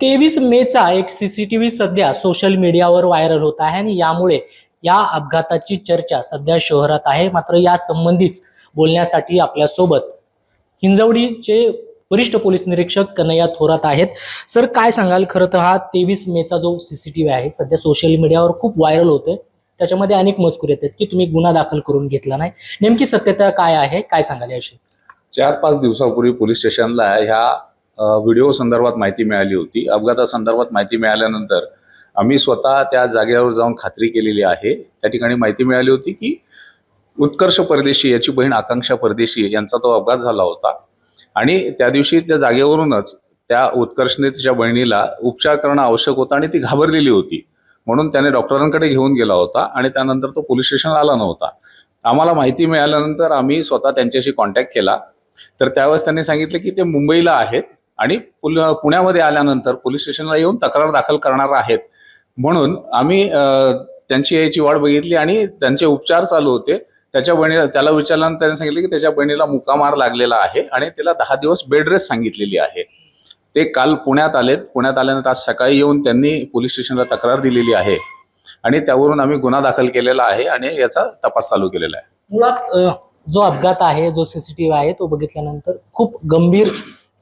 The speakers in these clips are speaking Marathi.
तेवीस मेचा एक सी सी टी व्ही सध्या सोशल मीडियावर व्हायरल होत आहे आणि यामुळे या अपघाताची चर्चा सध्या शहरात आहे. मात्र या संबंधीच बोलण्यासाठी आपल्यासोबत हिंजवडीचे वरिष्ठ पोलीस निरीक्षक कन्हैया थोरात आहेत. सर काय सांगाल? खरं तर हा तेवीस मेचा जो सी सी टी व्ही आहे सध्या सोशल मीडियावर खूप व्हायरल होतोय. त्याच्यामध्ये अनेक मजकूर येतात की तुम्ही गुन्हा दाखल करून घेतला नाही. नेमकी सत्यता काय आहे? काय सांगाल याविषयी? चार पाच दिवसापूर्वी पोलीस स्टेशनला ह्या व्हिडिओ संदर्भात माहिती मिळाली होती. अपघातासंदर्भात माहिती मिळाल्यानंतर आम्ही स्वतः त्या जागेवर जाऊन खात्री केलेली आहे. त्या ठिकाणी माहिती मिळाली होती की उत्कर्ष परदेशी याची बहीण आकांक्षा परदेशी यांचा तो अपघात झाला होता. आणि त्या दिवशी त्या जागेवरूनच त्या उत्कर्षने तिच्या बहिणीला उपचार करणं आवश्यक होतं आणि ती घाबरलेली होती. म्हणून त्याने डॉक्टरांकडे घेऊन गेला होता आणि त्यानंतर तो पोलीस स्टेशनला आला नव्हता. आम्हाला माहिती मिळाल्यानंतर आम्ही स्वतः त्यांच्याशी कॉन्टॅक्ट केला. तर त्यावेळेस त्यांनी सांगितलं की ते मुंबईला आहेत. आणि पुल पुण्यामध्ये आल्यानंतर पोलीस स्टेशनला येऊन तक्रार दाखल करणार आहेत. म्हणून आम्ही त्यांची याची वाट बघितली आणि त्यांचे उपचार चालू होते. त्याच्या बहिणीला त्याला विचारल्यानंतर त्यांनी सांगितले की त्याच्या बहिणीला मुकामार लागलेला आहे आणि तिला दहा दिवस बेड रेस्ट सांगितलेली आहे. ते काल पुण्यात आलेत. पुण्यात आल्यानंतर आज सकाळी येऊन त्यांनी पोलीस स्टेशनला तक्रार दिलेली आहे. आणि त्यावरून आम्ही गुन्हा दाखल केलेला आहे आणि याचा तपास चालू केलेला आहे. मुळात जो अपघात आहे जो सीसीटीव्ही आहे तो बघितल्यानंतर खूप गंभीर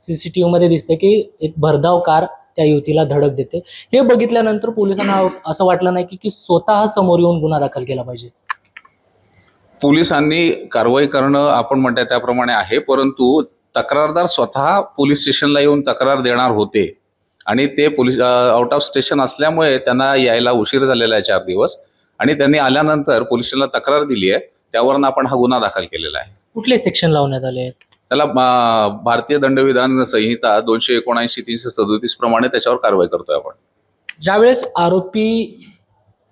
सीसीटीव्ही मध्ये दिसते की एक भरधाव कार त्या युवतीला धडक देते. हे बघितल्यानंतर पोलिसांना असं वाटलं नाही की की स्वतः समोर येऊन गुन्हा दाखल केला पाहिजे. पोलिसांनी कारवाई करणं आपण म्हणताय त्याप्रमाणे आहे परंतु तक्रारदार स्वतः पोलीस स्टेशनला येऊन तक्रार देणार होते. आणि ते पोलीस आउट ऑफ स्टेशन असल्यामुळे त्यांना यायला उशीर झालेला आहे चार दिवस. आणि त्यांनी आल्यानंतर पोलीस स्टेशनला तक्रार दिली आहे त्यावरून आपण हा गुन्हा दाखल केलेला आहे. कुठले सेक्शन लावण्यात आले आहेत? त्याला भारतीय दंडविधान संहिता दोनशे एकोणऐंशी तीनशे सदोतीस प्रमाणे त्याच्यावर कारवाई करतोय आपण. ज्यावेळेस आरोपी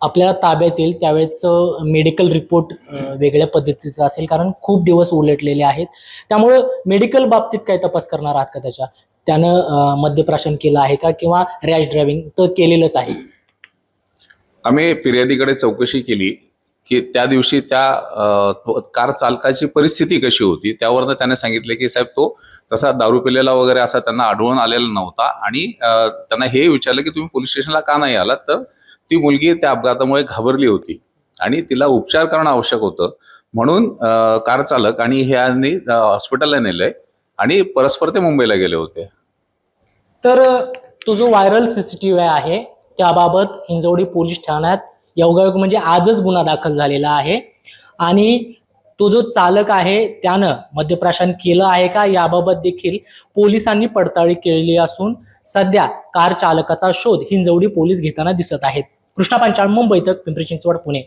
आपल्याला ताब्यात येईल त्यावेळेस मेडिकल रिपोर्ट वेगळ्या पद्धतीचा असेल कारण खूप दिवस उलटलेले आहेत. त्यामुळं मेडिकल बाबतीत काय तपास करणार आहात का त्याच्या? त्यानं मद्यप्राशन केलं आहे का? किंवा रॅश ड्रायव्हिंग तर केलेलंच आहे. आम्ही फिर्यादीकडे चौकशी केली. की त्या दिवशी त्या कार चालकाची परिस्थिती कशी होती त्यावरनं त्याने सांगितले की साहेब तो तसा दारू पिलेला वगैरे असा त्यांना आढळून आलेला नव्हता आणि त्यांना हे विचारलं की तुम्ही पोलीस स्टेशनला का नाही आलात? तर ती मुलगी त्या अपघातामुळे घाबरली होती आणि तिला उपचार करणं आवश्यक होतं. म्हणून कार चालक आणि ह्यांनी हॉस्पिटलला नेलंय आणि परस्पर ते मुंबईला गेले होते. तर तो जो व्हायरल सीसीटीव्ही आहे त्याबाबत हिंजवडी पोलीस ठाण्यात योगायोग म्हणजे आजच गुन्हा दाखल झालेला आहे. आणि तो जो चालक आहे त्यानं मद्यप्राशन केलं आहे का? याबाबत देखील पोलिसांनी पडताळी केलेली असून सध्या कार चालकाचा शोध हिंजवडी पोलीस घेताना दिसत आहेत. कृष्णा पांचाळ मुंबई तक पिंपरी चिंचवड पुणे.